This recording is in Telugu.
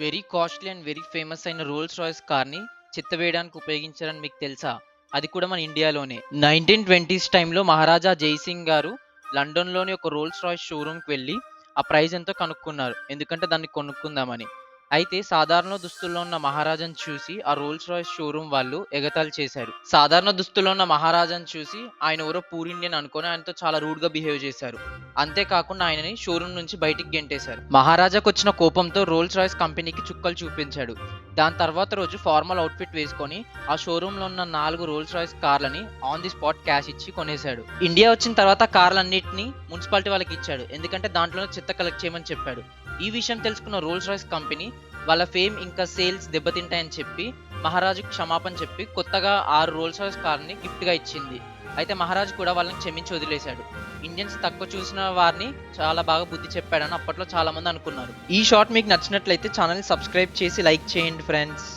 Very costly and very famous అయిన రోల్స్ రాయ్స్ కార్ని చిత్తవేయడానికి ఉపయోగించారని మీకు తెలుసా? అది కూడా మన ఇండియాలోనే. నైన్టీన్ ట్వంటీస్ టైంలో మహారాజా జైసింగ్ గారు లండన్లోని ఒక రోల్స్ రాయ్స్ షోరూమ్కి వెళ్ళి ఆ ప్రైజ్ ఎంతో కనుక్కున్నారు. ఎందుకంటే దాన్ని కొనుక్కుందామని. అయితే సాధారణ దుస్తుల్లో ఉన్న మహారాజాను చూసి ఆ రోల్స్ రాయ్స్ షోరూమ్ వాళ్ళు ఎగతాళి చేశారు. సాధారణ దుస్తుల్లో ఉన్న మహారాజాను చూసి ఆయన ఎవరో పూర్ ఇండియన్ అనుకొని ఆయనతో చాలా రూడ్గా బిహేవ్ చేశారు. అంతేకాకుండా ఆయనని షోరూమ్ నుంచి బయటికి గెంటేశారు. మహారాజాకు వచ్చిన కోపంతో రోల్స్ రాయ్స్ కంపెనీకి చుక్కలు చూపించాడు. దాని తర్వాత రోజు ఫార్మల్ అవుట్ఫిట్ వేసుకొని ఆ షోరూంలో ఉన్న నాలుగు రోల్స్ రాయ్స్ కార్లని ఆన్ ది స్పాట్ క్యాష్ ఇచ్చి కొనేశాడు. ఇండియా వచ్చిన తర్వాత కార్లన్నింటినీ మున్సిపాలిటీ వాళ్ళకి ఇచ్చాడు. ఎందుకంటే దాంట్లో చెత్త కలెక్ట్ చేయమని చెప్పాడు. ఈ విషయం తెలుసుకున్న రోల్స్ రాయ్స్ కంపెనీ వాళ్ళ ఫేమ్ ఇంకా సేల్స్ దెబ్బతింటాయని చెప్పి మహారాజుకు క్షమాపణ చెప్పి కొత్తగా ఆరు రోల్స్ రాయ్స్ కార్ని గిఫ్ట్గా ఇచ్చింది. అయితే మహారాజు కూడా వాళ్ళని క్షమించి వదిలేశాడు. ఇండియన్స్ తక్కువ చూసిన వారిని చాలా బాగా బుద్ధి చెప్పాడని అప్పట్లో చాలామంది అనుకున్నారు. ఈ షార్ట్ మీకు నచ్చినట్లయితే ఛానల్ని సబ్స్క్రైబ్ చేసి లైక్ చేయండి ఫ్రెండ్స్.